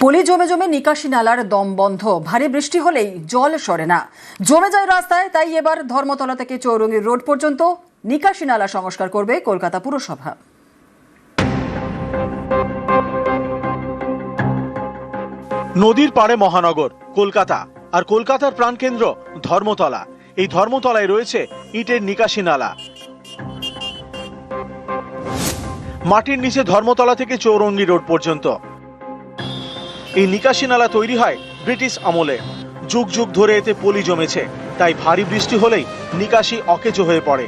পলি জমে জমে নিকাশি নালার দম বন্ধ। ভারী বৃষ্টি হলেই জল সরে না। জমে যায় রাস্তায়, তাই এবার ধর্মতলা থেকে চৌরঙ্গি রোড পর্যন্ত নিকাশি নালা সংস্কার করবে কলকাতা পুরসভা। নদীর পাড়ে মহানগর, কলকাতা। আর কলকাতার প্রাণকেন্দ্র ধর্মতলা। এই ধর্মতলায় রয়েছে ইটের নিকাশি নালা। মাটির নিচে ধর্মতলা থেকে চৌরঙ্গি রোড পর্যন্ত। এই নিকাশি নালা তৈরি হয় ব্রিটিশ আমলে। যুগ যুগ ধরে এতে পলি জমেছে, তাই ভারী বৃষ্টি হলেই নিকাশি অকেজো হয়ে পড়ে।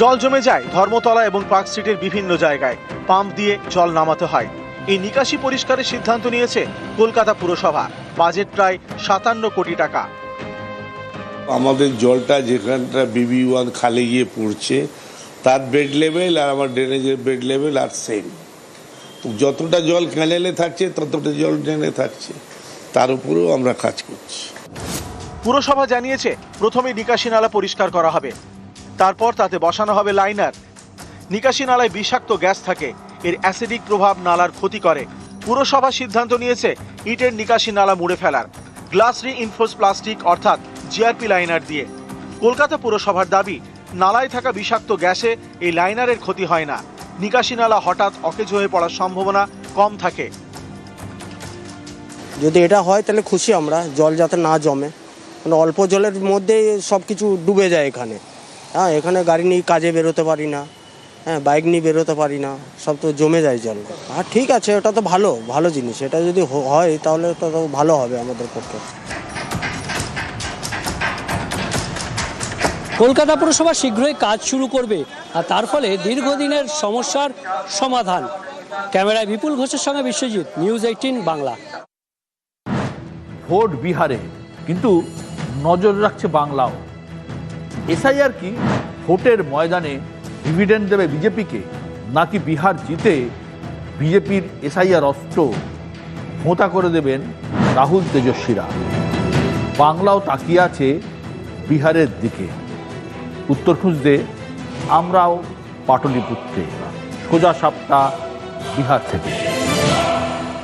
জল জমে যায় ধর্মতলা এবং পার্ক স্ট্রিটের বিভিন্ন জায়গায়। পাম্প দিয়ে জল নামাতে হয়। এই নিকাশি পরিষ্কারের সিদ্ধান্ত নিয়েছে কলকাতা পুরসভা। বাজেট প্রায় সাতান্ন কোটি টাকা। আমাদের জলটা যেখানটা বিবি ওয়ান খালে গিয়ে পড়ছে, তার বেড লেভেল আর আমার ড্রেনেজের বেড লেভেল আর সেম যতটা জল ক্যানেলে থাকছে, ততটা জল ড্রেনে থাকছে। তার উপরেও আমরা কাজ করছি। পুরসভা জানিয়েছে প্রথমে নিকাশি নালা পরিষ্কার করা হবে। তারপর তাতে বসানো হবে লাইনার। নিকাশি নালায় বিষাক্ত গ্যাস থাকে, এর অ্যাসিডিক প্রভাব নালার ক্ষতি করে। পুরসভা সিদ্ধান্ত নিয়েছে, ইটের নিকাশি নালা মুড়ে ফেলার। গ্লাস রি ইনফোর্স প্লাস্টিক, অর্থাৎ জিআরপি লাইনার দিয়ে। কলকাতা পুরসভার দাবি, নালায় থাকা বিষাক্ত গ্যাসে এই লাইনারের ক্ষতি হয় না। নিকাশি নালা হঠাৎ অকেজ হয়ে পড়ার সম্ভাবনা কম থাকে। যদি এটা হয় তাহলে খুশি আমরা, জল যাতে না জমে। মানে অল্প জলের মধ্যেই সব কিছু ডুবে যায় এখানে। হ্যাঁ এখানে গাড়ি নিয়ে কাজে বেরোতে পারি না। হ্যাঁ বাইক নিয়ে বেরোতে পারি না, সব তো জমে যায় জল। আর ঠিক আছে, ওটা তো ভালো ভালো জিনিস। এটা যদি হয় তাহলে তো ভালো হবে আমাদের পক্ষে। কলকাতা পুরসভা শীঘ্রই কাজ শুরু করবে আর তার ফলে দীর্ঘদিনের সমস্যার সমাধান। ক্যামেরায় বিপুল ঘোষের সঙ্গে Biswajit news eighteen Bangla. Vote বিহারে, কিন্তু নজর রাখছে বাংলাও। এসআইআর কি ভোটের ময়দানে ডিভিডেন্ড দেবে বিজেপিকে, নাকি বিহার জিতে বিজেপির এসআইআর অস্ত্র ভোঁতা করে দেবেন রাহুল তেজস্বীরা? বাংলাও তাকিয়ে আছে বিহারের দিকে। উত্তর খুঁজতে আমরাও পাটলিপুত্রে সোজা সাপটা বিহার থেকে।